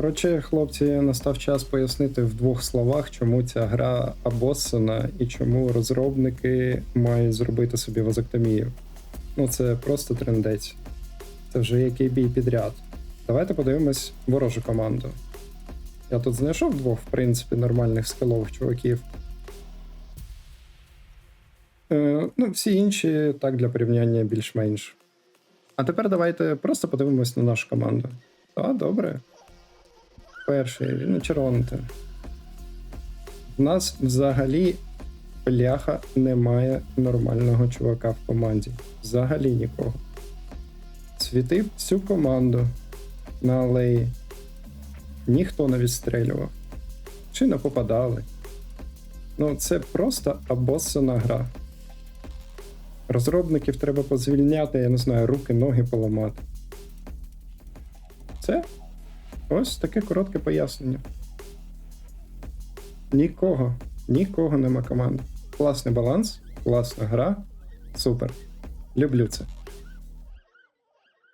Коротше, хлопці, настав час пояснити в двох словах, чому ця гра обоссана і чому розробники мають зробити собі вазоктомію. Ну, це просто трендець. Це вже який бій підряд. Давайте подивимось ворожу команду. Я тут знайшов двох, в принципі, нормальних скилових чуваків. Е, ну, всі інші так для порівняння більш-менш. А тепер давайте просто подивимось на нашу команду. А, добре. Перший, ну, червонити. У нас взагалі бляха немає нормального чувака в команді. Взагалі нікого. Світив всю команду на алеї. Ніхто не відстрелював. Чи не попадали. Ну, це просто обоссана гра. Розробників треба позвільняти, я не знаю, руки, ноги поламати. Це ось таке коротке пояснення. Нікого, нікого нема команди. Класний баланс, класна гра. Супер. Люблю це.